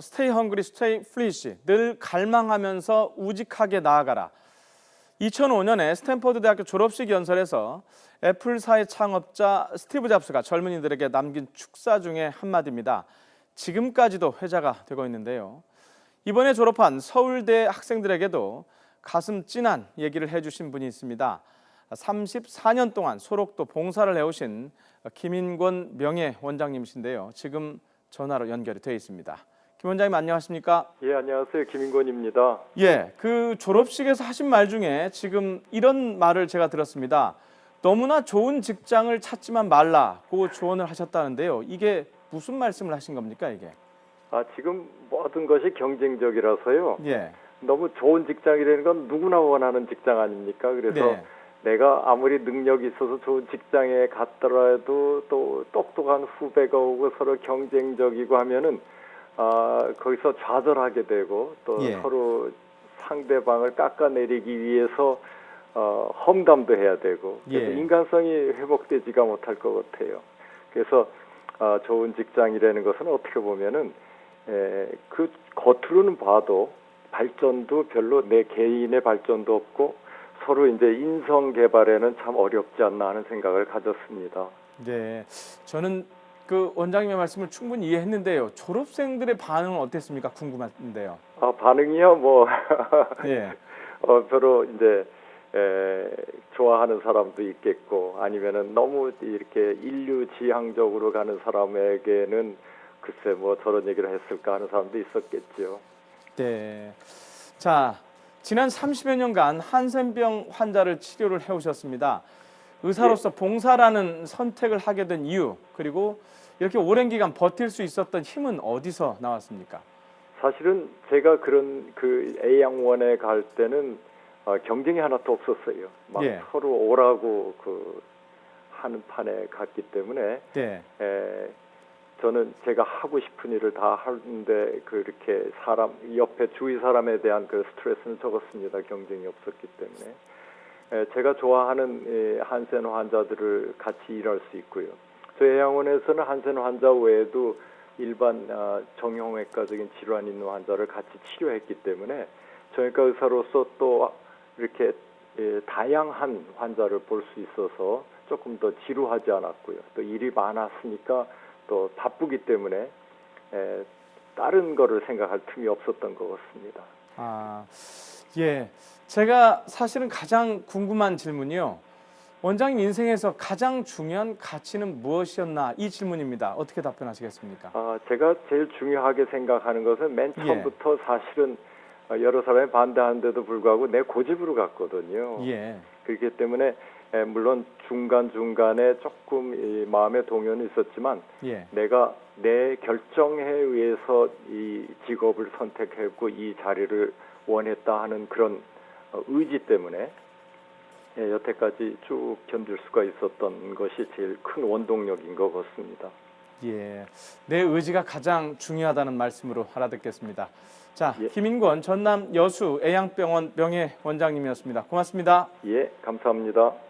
스테이 헝그리 스테이 플리시 늘 갈망하면서 우직하게 나아가라. 2005년에 스탠퍼드 대학교 졸업식 연설에서 애플사의 창업자 스티브 잡스가 젊은이들에게 남긴 축사 중에 한마디입니다. 지금까지도 회자가 되고 있는데요. 이번에 졸업한 서울대 학생들에게도 가슴 찐한 얘기를 해주신 분이 있습니다. 34년 동안 소록도 봉사를 해오신 김인권 명예 원장님이신데요. 지금 전화로 연결이 되어 있습니다. 김 원장님 안녕하십니까? 예, 안녕하세요. 김인권입니다. 예, 그 졸업식에서 하신 말 중에 지금 이런 말을 제가 들었습니다. 너무나 좋은 직장을 찾지만 말라고 조언을 하셨다는데요. 이게 무슨 말씀을 하신 겁니까, 이게? 아, 지금 모든 것이 경쟁적이라서요. 예. 너무 좋은 직장이라는 건 누구나 원하는 직장 아닙니까? 그래서 네. 내가 아무리 능력이 있어서 좋은 직장에 갔더라도 또 똑똑한 후배가 오고 서로 경쟁적이고 하면은 아, 거기서 좌절하게 되고 또 예. 서로 상대방을 깎아내리기 위해서 어, 험담도 해야 되고 그래서 예. 인간성이 회복되지가 못할 것 같아요. 그래서 아, 좋은 직장이라는 것은 어떻게 보면은 에, 그 겉으로는 봐도 발전도 별로 내 개인의 발전도 없고 서로 이제 인성 개발에는 참 어렵지 않나 하는 생각을 가졌습니다. 네. 저는 그 원장님의 말씀을 충분히 이해했는데요. 졸업생들의 반응은 어땠습니까? 궁금한데요. 아 반응이요 뭐 예. 어, 별로 이제 에, 좋아하는 사람도 있겠고 아니면은 너무 이렇게 인류 지향적으로 가는 사람에게는 글쎄 뭐 저런 얘기를 했을까 하는 사람도 있었겠죠. 네. 자, 지난 30여 년간 한센병 환자를 치료를 해오셨습니다. 의사로서 봉사라는 선택을 하게 된 이유 그리고 이렇게 오랜 기간 버틸 수 있었던 힘은 어디서 나왔습니까? 사실은 제가 그런 그 A양원에 갈 때는 어, 경쟁이 하나도 없었어요. 막 예. 서로 오라고 그 하는 판에 갔기 때문에 네. 에, 저는 제가 하고 싶은 일을 다 하는데 그렇게 사람 옆에 주위 사람에 대한 그 스트레스는 적었습니다. 경쟁이 없었기 때문에 에, 제가 좋아하는 이 한센 환자들을 같이 일할 수 있고요. 저희 해양원에서는 한센 환자 외에도 일반 아, 정형외과적인 질환 있는 환자를 같이 치료했기 때문에 정형외과 의사로서 또 이렇게 예, 다양한 환자를 볼 수 있어서 조금 더 지루하지 않았고요. 또 일이 많았으니까 또 바쁘기 때문에 에, 다른 거를 생각할 틈이 없었던 것 같습니다. 아, 예. 제가 사실은 가장 궁금한 질문이요. 원장님 인생에서 가장 중요한 가치는 무엇이었나 이 질문입니다. 어떻게 답변하시겠습니까? 아, 제가 제일 중요하게 생각하는 것은 맨 예. 처음부터 사실은 어, 여러 사람이 반대하는데도 불구하고 내 고집으로 갔거든요. 예. 그렇기 때문에 에, 물론 중간 중간에 조금 이 마음의 동요는 있었지만 예. 내가 내 결정에 의해서 이 직업을 선택했고 이 자리를 원했다 하는 그런 어, 의지 때문에 예, 여태까지 쭉 견딜 수가 있었던 것이 제일 큰 원동력인 것 같습니다. 예. 내 의지가 가장 중요하다는 말씀으로 알아듣겠습니다. 자, 예. 김인권 전남 여수 애양병원 명예 원장님이었습니다. 고맙습니다. 예, 감사합니다.